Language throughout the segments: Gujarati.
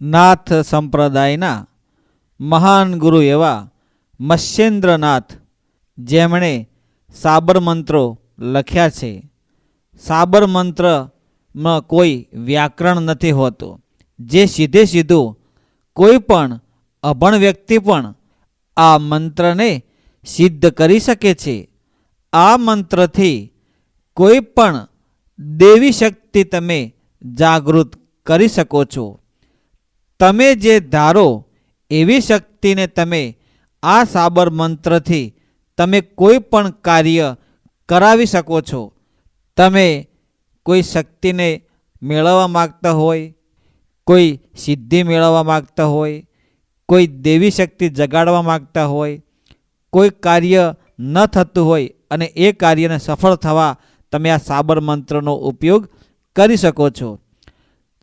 નાથ સંપ્રદાયના મહાન ગુરુ એવા મત્સ્યેન્દ્રનાથ જેમણે સાબર મંત્રો લખ્યા છે. સાબર મંત્રમાં કોઈ વ્યાકરણ નથી હોતું. જે સીધે સીધું કોઈ પણ અભણ વ્યક્તિ પણ આ મંત્રને સિદ્ધ કરી શકે છે. આ મંત્રથી કોઈ પણ દેવી શક્તિ તમે જાગૃત કરી શકો છો. તમે જે ધારો, એવી શક્તિને તમે આ સાબર મંત્રથી તમે કોઈ પણ કાર્ય કરાવી શકો છો. તમે કોઈ શક્તિને મેળવવા માગતા હોય, કોઈ સિદ્ધિ મેળવવા માગતા હોય, કોઈ દેવી શક્તિ જગાડવા માગતા હોય, કોઈ કાર્ય ન થતું હોય અને એ કાર્યને સફળ થવા તમે આ સાબર મંત્રનો ઉપયોગ કરી શકો છો.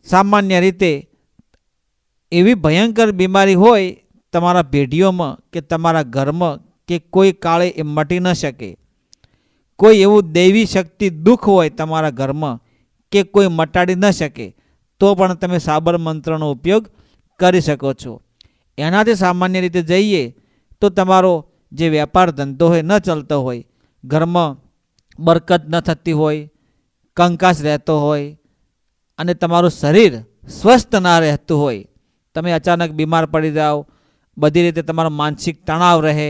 સામાન્ય રીતે એવી ભયંકર બીમારી હોય તમારા પેઢીઓમાં કે તમારા ઘરમાં કે કોઈ કાળે એ મટી ન શકે. કોઈ એવું દૈવી શક્તિ દુઃખ હોય તમારા ઘરમાં કે કોઈ મટાડી ન શકે, તો પણ તમે સાબર મંત્રનો ઉપયોગ કરી શકો છો. એનાથી સામાન્ય રીતે જઈએ તો તમારો જે વેપાર ધંધો હોય ન ચાલતો હોય, ઘરમાં બરકત ન થતી હોય, કંકાસ રહેતો હોય અને તમારું શરીર સ્વસ્થ ના રહેતું હોય તમે અચાનક બીમાર પડી જાઓ, બધી રીતે તમારો માનસિક તણાવ રહે,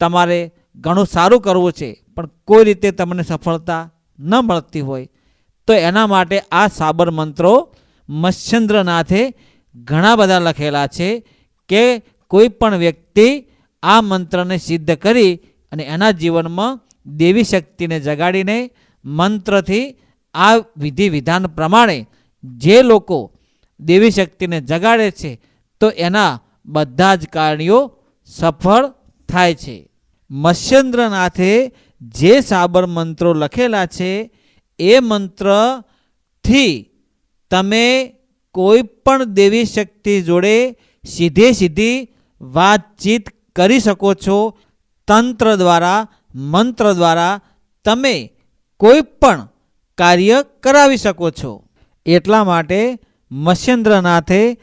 તમારે ઘણું સારું કરવું છે, પણ કોઈ રીતે તમને સફળતા ન મળતી હોય, તો એના માટે આ સાબર મંત્રો મત્સ્યન્દ્રનાથે ઘણા બધા લખેલા છે કે કોઈ પણ વ્યક્તિ આ મંત્રને સિદ્ધ કરી અને એના જીવનમાં દેવી શક્તિને જગાડીને મંત્રથી આ વિધિ વિધાન પ્રમાણે જે લોકો દેવી શક્તિને જગાડે છે, તો એના બધા જ કાર્યો સફળ થાય છે. મત્સ્યન્દ્રનાથે જે સાબર મંત્રો લખેલા છે, એ મંત્રથી તમે કોઈ પણ દેવી શક્તિ જોડે સીધે સીધી વાતચીત કરી શકો છો. તંત્ર દ્વારા, મંત્ર દ્વારા તમે કોઈ પણ કાર્ય કરાવી શકો છો. એટલા માટે મત્સ્યેન્દ્રનાથે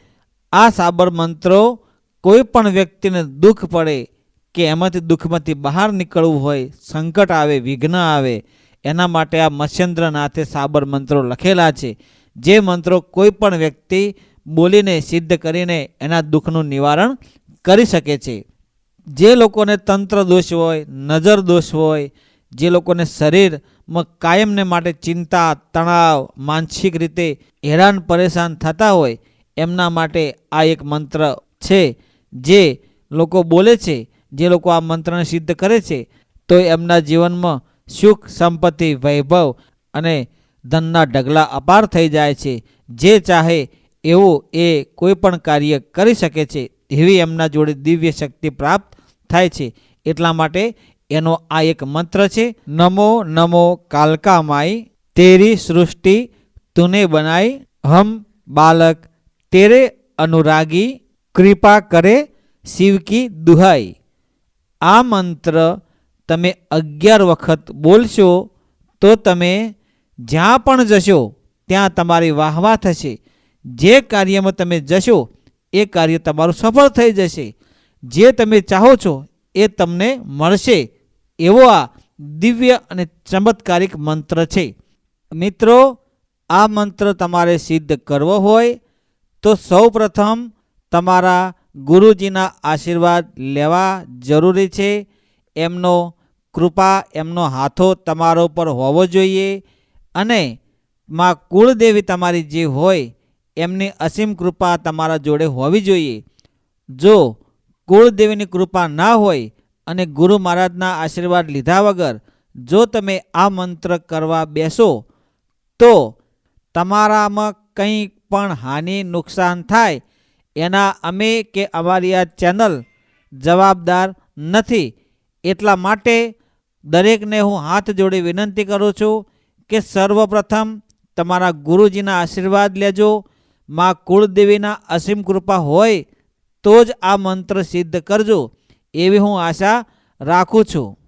આ સાબર મંત્રો કોઈ પણ વ્યક્તિને દુઃખ પડે કે એમાંથી દુઃખમાંથી બહાર નીકળવું હોય, સંકટ આવે, વિઘ્ન આવે, એના માટે આ મત્સ્યેન્દ્રનાથે સાબર મંત્રો લખેલા છે. જે મંત્રો કોઈ પણ વ્યક્તિ બોલીને સિદ્ધ કરીને એના દુઃખનું નિવારણ કરી શકે છે. જે લોકોને તંત્ર દોષ હોય, નજર દોષ હોય, જે લોકોને શરીરમાં કાયમને માટે ચિંતા, તણાવ, માનસિક રીતે હેરાન, પરેશાન થતા હોય, એમના માટે આ એક મંત્ર છે. જે લોકો બોલે છે, જે લોકો આ મંત્રને સિદ્ધ કરે છે, તો એમના જીવનમાં સુખ, સંપત્તિ, વૈભવ અને ધનના ઢગલા અપાર થઈ જાય છે. જે ચાહે એવું એ કોઈ પણ કાર્ય કરી શકે છે, એવી એમના જોડે દિવ્ય શક્તિ પ્રાપ્ત થાય છે. એટલા માટે એનો આ એક મંત્ર છે, નમો નમો કાલકા માઈ તેરી સૃષ્ટિ તુને બનાઈ, હમ બાલક તેરે અનુરાગી, કૃપા કરે શિવ કી દુહાઈ. આ મંત્ર તમે અગિયાર વખત બોલશો તો તમે જ્યાં પણ જશો ત્યાં તમારી વાહવા થશે. જે કાર્યમાં તમે જશો એ કાર્ય તમારું સફળ થઈ જશે. જે તમે ચાહો છો એ તમને મળશે. એવો આ દિવ્ય અને ચમત્કારિક મંત્ર છે. મિત્રો, આ મંત્ર તમારે સિદ્ધ કરવો હોય તો સૌ પ્રથમ તમારા ગુરુજીના આશીર્વાદ લેવા જરૂરી છે. એમનો કૃપા, એમનો હાથો તમારા ઉપર હોવો જોઈએ અને માં કુળદેવી તમારી જે હોય એમની અસીમ કૃપા તમારા જોડે હોવી જોઈએ. જો કુળદેવીની કૃપા ના હોય અને ગુરુ મહારાજના આશીર્વાદ લીધા વગર જો તમે આ મંત્ર કરવા બેસો, તો તમારામાં કંઈ પણ હાનિ નુકસાન થાય, એના અમે કે અમારી આ ચેનલ જવાબદાર નથી. એટલા માટે દરેકને હું હાથ જોડી વિનંતી કરું છું કે સર્વપ્રથમ તમારા ગુરુજીના આશીર્વાદ લેજો. માં કુળદેવીના અસીમ કૃપા હોય તો જ આ મંત્ર સિદ્ધ કરજો. એવી હું આશા રાખું છું.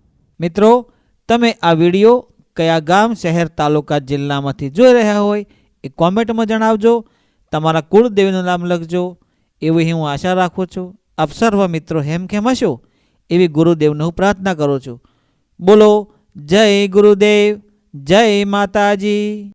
મિત્રો, તમે આ વીડિયો કયા ગામ, શહેર, તાલુકા, જિલ્લામાંથી જોઈ રહ્યા હોય એ કોમેન્ટમાં જણાવજો. તમારા કુળદેવીનું નામ લખજો. એવી હું આશા રાખું છું. આપ સર્વ મિત્રો હેમખેમ હશો એવી ગુરુદેવને હું પ્રાર્થના કરું છું. બોલો, જય ગુરુદેવ, જય માતાજી.